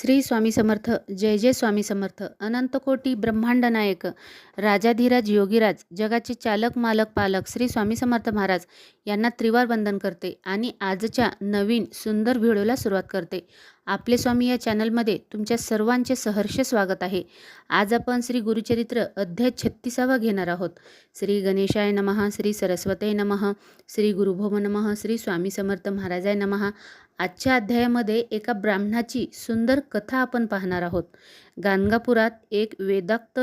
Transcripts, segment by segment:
श्री स्वामी समर्थ जय जय स्वामी समर्थ अनंतकोटी ब्रह्मांड नायक राजाधिराज योगीराज जगाचे चालक मालक पालक श्री स्वामी समर्थ महाराज यांना त्रिवार वंदन करते आणि आजच्या नवीन सुंदर व्हिडिओला सुरुवात करते. आपले स्वामी या चॅनलमध्ये तुमच्या सर्वांचे सहर्ष स्वागत आहे. आज आपण श्री गुरुचरित्र अध्याय छत्तीसावा घेणार आहोत. श्री गणेशाय नमः श्री सरस्वते नमः श्री गुरुभव नमः श्री स्वामी समर्थ महाराजाय नमः. आजच्या अध्यायामध्ये एका ब्राह्मणाची सुंदर कथा आपण पाहणार आहोत. गाणगापुरात एक वेदाक्त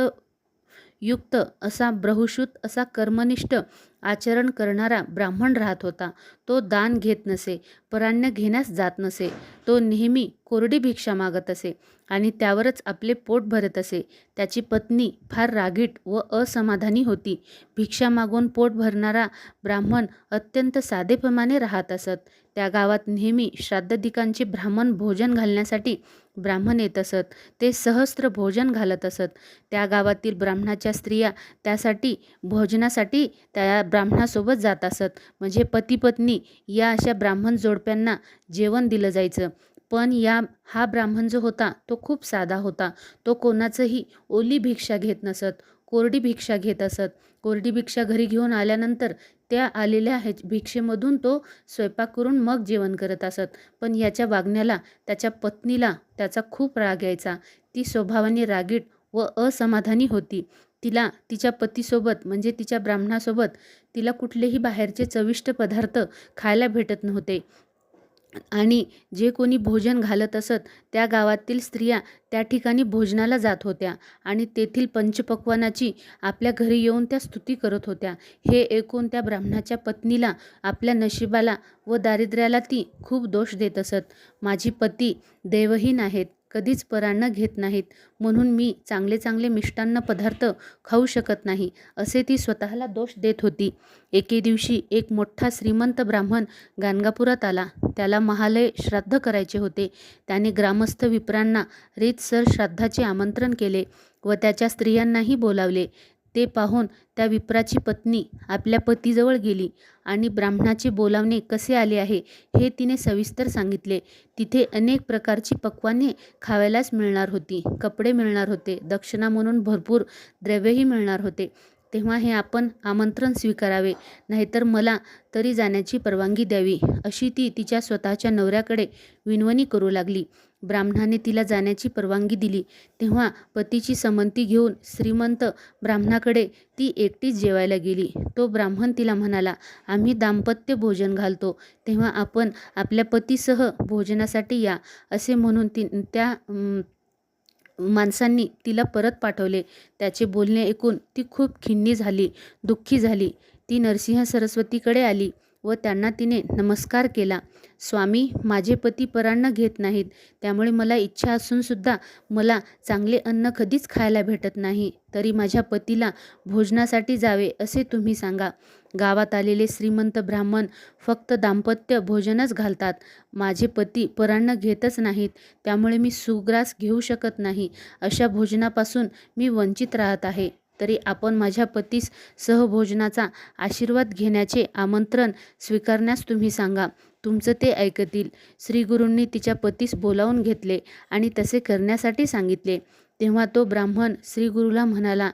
युक्त असा ब्रहुशूत असा कर्मनिष्ठ आचरण करणारा ब्राह्मण राहत होता. तो दान घेत नसे पराण्य घेण्यास जात नसे. तो नेहमी कोरडी भिक्षा मागत असे आणि त्यावरच आपले पोट भरत असे. त्याची पत्नी फार रागीट व असमाधानी होती. भिक्षा मागून पोट भरणारा ब्राह्मण अत्यंत साधेप्रमाणे राहत असत. त्या गावात नेहमी श्राद्धदिकांचे ब्राह्मण भोजन घालण्यासाठी ब्राह्मण येत असत. ते सहस्त्र भोजन घालत असत. त्या गावातील ब्राह्मणाच्या स्त्रिया त्यासाठी भोजनासाठी त्या ब्राह्मणासोबत जात असत. म्हणजे पती पत्नी या अशा ब्राह्मण जोडप्यांना जेवण दिलं जायचं. पण या हा ब्राह्मण जो होता तो खूप साधा होता. तो कोणाचंही ओली भिक्षा घेत नसत कोरडी भिक्षा घेत असत. कोरडी भिक्षा घरी घेऊन आल्यानंतर त्या आलेल्या ह्या भिक्षेमधून तो स्वयंपाक करून मग जेवण करत असत. पण याच्या वागण्याला त्याच्या पत्नीला त्याचा खूप राग यायचा. ती स्वभावाने रागीट व असमाधानी होती. तिला तिच्या पतीसोबत म्हणजे तिच्या ब्राह्मणासोबत तिला कुठलेही बाहेरचे चविष्ट पदार्थ खायला भेटत नव्हते. आणि जे कोणी भोजन घालत असत त्या गावातील स्त्रिया त्या ठिकाणी भोजनाला जात होत्या आणि तेथील पंचपक्वानाची आपल्या घरी येऊन त्या स्तुती करत होत्या. हे ऐकून त्या ब्राह्मणाच्या पत्नीला आपल्या नशिबाला व दारिद्र्याला ती खूप दोष देत असत. माझी पती देवहीन आहेत. कधीच परान्न घेत नाहीत. म्हणून मी चांगले चांगले मिष्टान्न पदार्थ खाऊ शकत नाही असे ती स्वतःला दोष देत होती. एके दिवशी एक मोठा श्रीमंत ब्राह्मण गाणगापुरात आला. त्याला महालय श्राद्ध करायचे होते. त्याने ग्रामस्थ विप्रांना रीतसर श्राद्धाचे आमंत्रण केले व त्याच्या स्त्रियांनाही बोलावले. ते पाहून त्या विप्राची पत्नी आपल्या पतीजवळ गेली आणि ब्राह्मणाचे बोलावणे कसे आले आहे हे तिने सविस्तर सांगितले. तिथे अनेक प्रकारची पक्वाने खावायलाच मिळणार होती. कपडे मिळणार होते. दक्षिणा म्हणून भरपूर द्रव्यही मिळणार होते. तेव्हा हे आपण आमंत्रण स्वीकारावे नाहीतर मला तरी जाण्याची परवानगी द्यावी अशी ती तिच्या स्वतःच्या नवऱ्याकडे विनवणी करू लागली. ब्राह्मणाने तिला जाण्याची परवानगी दिली. तेव्हा पतीची समंती घेऊन श्रीमंत ब्राह्मणाकडे ती एकटीच जेवायला गेली. तो ब्राह्मण तिला म्हणाला आम्ही दाम्पत्य भोजन घालतो. तेव्हा आपण आपल्या पतीसह भोजनासाठी या असे म्हणून ती त्या माणसांनी तिला परत पाठवले. त्याचे बोलणे ऐकून ती खूप खिन्नी झाली दुःखी झाली. ती नरसिंह सरस्वतीकडे आली. व त्यांना तिने नमस्कार केला. स्वामी माझे पती परांना घेत नाहीत. त्यामुळे मला इच्छा असूनसुद्धा मला चांगले अन्न कधीच खायला भेटत नाही. तरी माझ्या पतीला भोजनासाठी जावे असे तुम्ही सांगा. गावात आलेले श्रीमंत ब्राह्मण फक्त दाम्पत्य भोजनच घालतात. माझे पती परांना घेतच नाहीत. त्यामुळे मी सुग्रास घेऊ शकत नाही. अशा भोजनापासून मी वंचित राहत आहे. तरी आपण माझ्या पतीस सहभोजनाचा आशीर्वाद घेण्याचे आमंत्रण स्वीकारण्यास तुम्ही सांगा. तुमचं ते ऐकतील. श्रीगुरूंनी तिच्या पतीस बोलावून घेतले आणि तसे करण्यासाठी सांगितले. तेव्हा तो ब्राह्मण श्रीगुरूला म्हणाला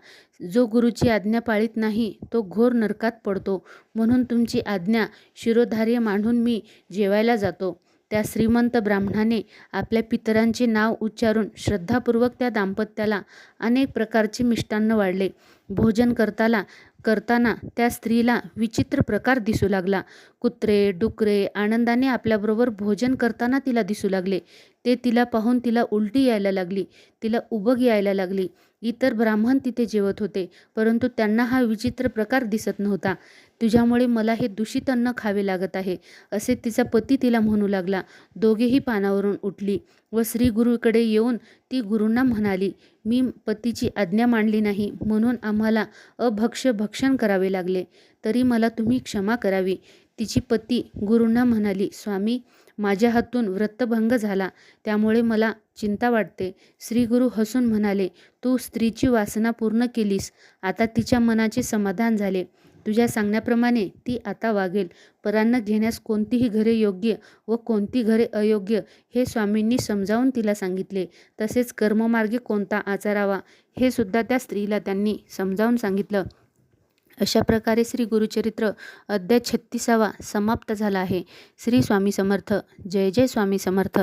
जो गुरुची आज्ञा पाळीत नाही तो घोर नरकात पडतो. म्हणून तुमची आज्ञा शिरोधार्य मांडून मी जेवायला जातो. त्या श्रीमंत ब्राह्मणाने आपल्या पितरांचे नाव उच्चारून श्रद्धापूर्वक त्या दाम्पत्याला अनेक प्रकारचे मिष्टान्न वाढले. भोजन करताना करताना त्या स्त्रीला विचित्र प्रकार दिसू लागला. कुत्रे डुकरे आनंदाने आपल्याबरोबर भोजन करताना तिला दिसू लागले. ते तिला पाहून तिला उलटी यायला लागली. तिला उबग यायला लागली. इतर ब्राह्मण तिथे जेवत होते परंतु त्यांना हा विचित्र प्रकार दिसत नव्हता. तुझ्यामुळे मला हे दूषित अन्न खावे लागत आहे असे तिचा पती तिला म्हणू लागला. दोघेही पानावरून उठली व श्री गुरुकडे येऊन ती गुरूंना म्हणाली मी पतीची आज्ञा मांडली नाही म्हणून आम्हाला अभक्ष्य भक्षण करावे लागले. तरी मला तुम्ही क्षमा करावी. तिची पती गुरूंना म्हणाली स्वामी माझ्या हातून व्रतभंग झाला. त्यामुळे मला चिंता वाटते. श्रीगुरु हसून म्हणाले तू स्त्रीची वासना पूर्ण केलीस. आता तिच्या मनाचे समाधान झाले. तुझ्या सांगण्याप्रमाणे ती आता वागेल. परान्न घेण्यास कोणतीही घरे योग्य व कोणती घरे अयोग्य हे स्वामींनी समजावून तिला सांगितले. तसेच कर्ममार्गी कोणता आचारावा हे सुद्धा त्या स्त्रीला त्यांनी समजावून सांगितलं. अशा प्रकारे श्री गुरुचरित्र अध्याय छत्तीसावा समाप्त झाला आहे. श्री स्वामी समर्थ. जय जय स्वामी समर्थ.